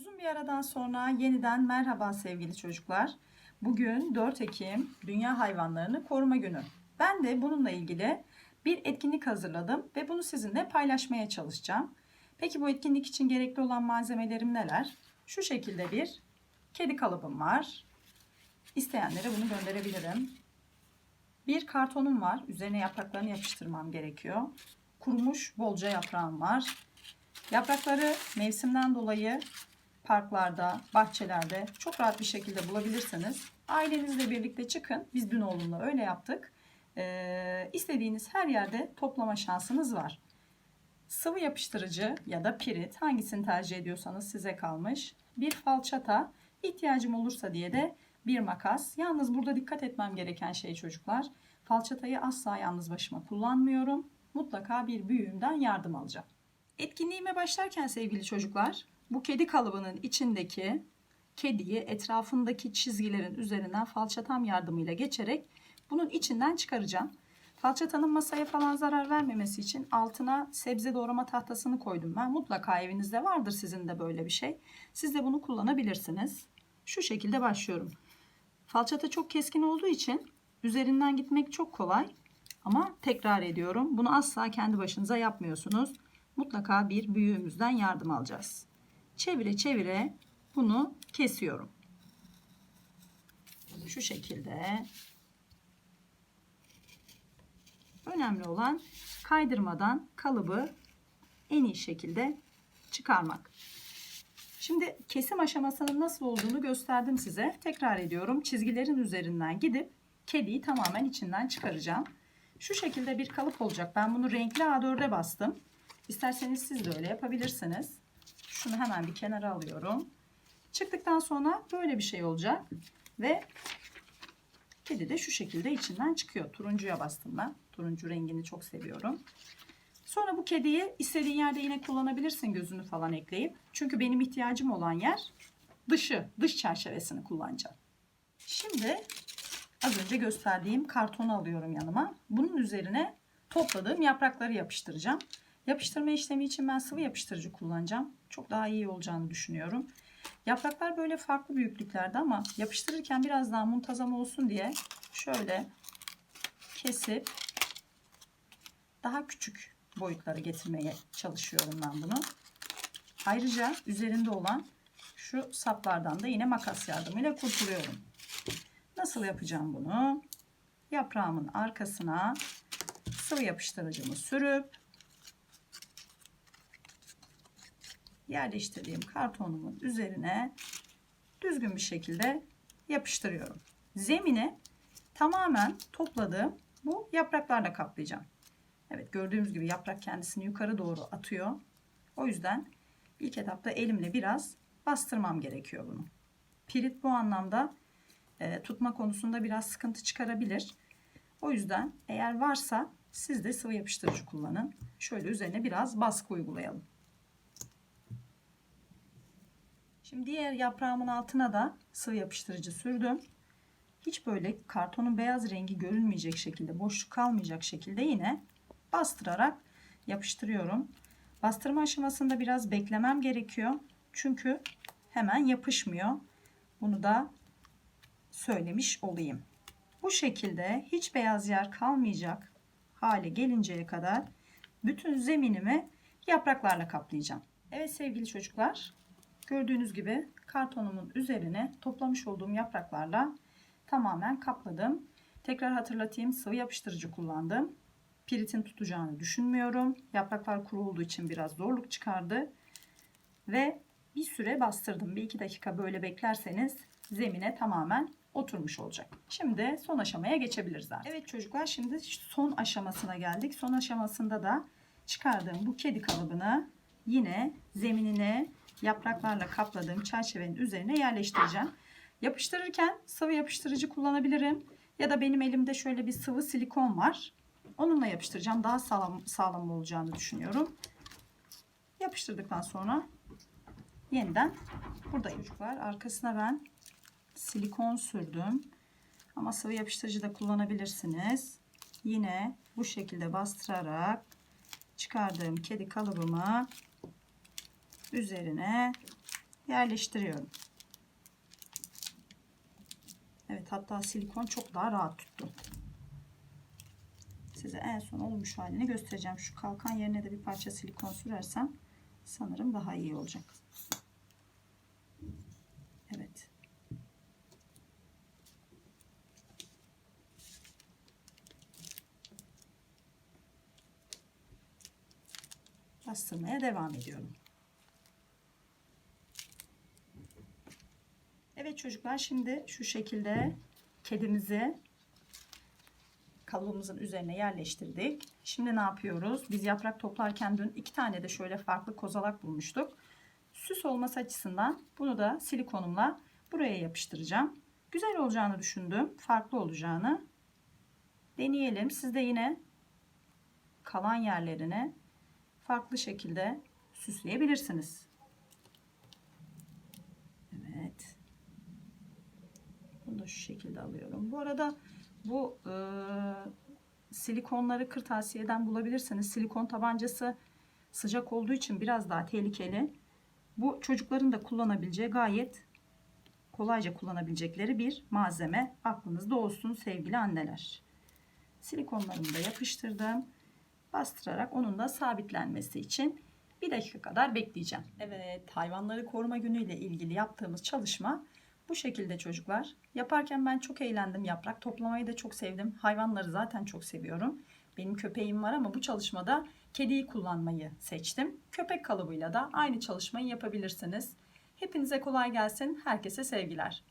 Uzun bir aradan sonra yeniden merhaba sevgili çocuklar. Bugün 4 Ekim Dünya Hayvanlarını Koruma Günü. Ben de bununla ilgili bir etkinlik hazırladım ve bunu sizinle paylaşmaya çalışacağım. Peki bu etkinlik için gerekli olan malzemelerim neler? Şu şekilde bir kedi kalıbım var. İsteyenlere bunu gönderebilirim. Bir kartonum var. Üzerine yapraklarını yapıştırmam gerekiyor. Kurumuş bolca yaprağım var. Yaprakları mevsimden dolayı parklarda, bahçelerde çok rahat bir şekilde bulabilirsiniz. Ailenizle birlikte çıkın. Biz dün oğlumla öyle yaptık. Ee, istediğiniz her yerde toplama şansınız var. Sıvı yapıştırıcı ya da pirit hangisini tercih ediyorsanız size kalmış. Bir falçata ihtiyacım olursa diye de bir makas. Yalnız burada dikkat etmem gereken şey çocuklar. Falçatayı asla yalnız başıma kullanmıyorum. Mutlaka bir büyüğümden yardım alacağım. Etkinliğime başlarken sevgili çocuklar, bu kedi kalıbının içindeki kediyi etrafındaki çizgilerin üzerinden falçatam yardımıyla geçerek bunun içinden çıkaracağım. Falçatanın masaya falan zarar vermemesi için altına sebze doğrama tahtasını koydum ben. Mutlaka evinizde vardır sizin de böyle bir şey. Siz de bunu kullanabilirsiniz. Şu şekilde başlıyorum. Falçata çok keskin olduğu için üzerinden gitmek çok kolay. Ama tekrar ediyorum. Bunu asla kendi başınıza yapmıyorsunuz. Mutlaka bir büyüğümüzden yardım alacağız. Çevire çevire bunu kesiyorum. Şu şekilde. Önemli olan kaydırmadan kalıbı en iyi şekilde çıkarmak. Şimdi kesim aşamasının nasıl olduğunu gösterdim size. Tekrar ediyorum. Çizgilerin üzerinden gidip kediyi tamamen içinden çıkaracağım. Şu şekilde bir kalıp olacak. Ben bunu renkli A4'e bastım. İsterseniz siz de öyle yapabilirsiniz. Şunu hemen bir kenara alıyorum. Çıktıktan sonra böyle bir şey olacak. Ve kedi de şu şekilde içinden çıkıyor. Turuncuya bastım ben. Turuncu rengini çok seviyorum. Sonra bu kediyi istediğin yerde yine kullanabilirsin gözünü falan ekleyip. Çünkü benim ihtiyacım olan yer dışı, dış çerçevesini kullanacağım. Şimdi az önce gösterdiğim kartonu alıyorum yanıma. Bunun üzerine topladığım yaprakları yapıştıracağım. Yapıştırma işlemi için ben sıvı yapıştırıcı kullanacağım. Çok daha iyi olacağını düşünüyorum. Yapraklar böyle farklı büyüklüklerde ama yapıştırırken biraz daha muntazam olsun diye şöyle kesip daha küçük boyutları getirmeye çalışıyorum ben bunu. Ayrıca üzerinde olan şu saplardan da yine makas yardımıyla kurtuluyorum. Nasıl yapacağım bunu? Yaprağımın arkasına sıvı yapıştırıcımı sürüp yerleştirdiğim kartonumun üzerine düzgün bir şekilde yapıştırıyorum. Zemini tamamen topladığım bu yapraklarla kaplayacağım. Evet gördüğümüz gibi yaprak kendisini yukarı doğru atıyor. O yüzden ilk etapta elimle biraz bastırmam gerekiyor bunu. Pirit bu anlamda e, tutma konusunda biraz sıkıntı çıkarabilir. O yüzden eğer varsa siz de sıvı yapıştırıcı kullanın. Şöyle üzerine biraz baskı uygulayalım. Şimdi diğer yaprağımın altına da sıvı yapıştırıcı sürdüm. Hiç böyle kartonun beyaz rengi görünmeyecek şekilde, boşluk kalmayacak şekilde yine bastırarak yapıştırıyorum. Bastırma aşamasında biraz beklemem gerekiyor. Çünkü hemen yapışmıyor. Bunu da söylemiş olayım. Bu şekilde hiç beyaz yer kalmayacak hale gelinceye kadar bütün zeminimi yapraklarla kaplayacağım. Evet sevgili çocuklar, gördüğünüz gibi kartonumun üzerine toplamış olduğum yapraklarla tamamen kapladım. Tekrar hatırlatayım sıvı yapıştırıcı kullandım. Piritin tutacağını düşünmüyorum. Yapraklar kuru olduğu için biraz zorluk çıkardı. Ve bir süre bastırdım. Bir iki dakika böyle beklerseniz zemine tamamen oturmuş olacak. Şimdi son aşamaya geçebiliriz artık. Evet çocuklar şimdi son aşamasına geldik. Son aşamasında da çıkardığım bu kedi kalıbını yine zeminine yapraklarla kapladığım çerçevenin üzerine yerleştireceğim. Yapıştırırken sıvı yapıştırıcı kullanabilirim. Ya da benim elimde şöyle bir sıvı silikon var. Onunla yapıştıracağım. Daha sağlam, sağlam olacağını düşünüyorum. Yapıştırdıktan sonra yeniden burada çocuklar. Arkasına ben silikon sürdüm. Ama sıvı yapıştırıcı da kullanabilirsiniz. Yine bu şekilde bastırarak çıkardığım kedi kalıbımı üzerine yerleştiriyorum. Evet hatta silikon çok daha rahat tuttu. Size en son olmuş halini göstereceğim. Şu kalkan yerine de bir parça silikon sürersem sanırım daha iyi olacak. Evet. Bastırmaya devam ediyorum. Evet çocuklar şimdi şu şekilde kedimizi kalıbımızın üzerine yerleştirdik. Şimdi ne yapıyoruz? Biz yaprak toplarken dün iki tane de şöyle farklı kozalak bulmuştuk. Süs olması açısından bunu da silikonumla buraya yapıştıracağım. Güzel olacağını düşündüm. Farklı olacağını. Deneyelim. Siz de yine kalan yerlerine farklı şekilde süsleyebilirsiniz. Evet. Da şu şekilde alıyorum. Bu arada bu e, silikonları kırtasiyeden bulabilirsiniz. Silikon tabancası sıcak olduğu için biraz daha tehlikeli. Bu çocukların da kullanabileceği gayet kolayca kullanabilecekleri bir malzeme. Aklınızda olsun sevgili anneler. Silikonlarımı da yapıştırdım. Bastırarak onun da sabitlenmesi için bir dakika kadar bekleyeceğim. Evet hayvanları koruma günüyle ilgili yaptığımız çalışma bu şekilde çocuklar. Yaparken ben çok eğlendim. Yaprak toplamayı da çok sevdim. Hayvanları zaten çok seviyorum. Benim köpeğim var ama bu çalışmada kediyi kullanmayı seçtim. Köpek kalıbıyla da aynı çalışmayı yapabilirsiniz. Hepinize kolay gelsin. Herkese sevgiler.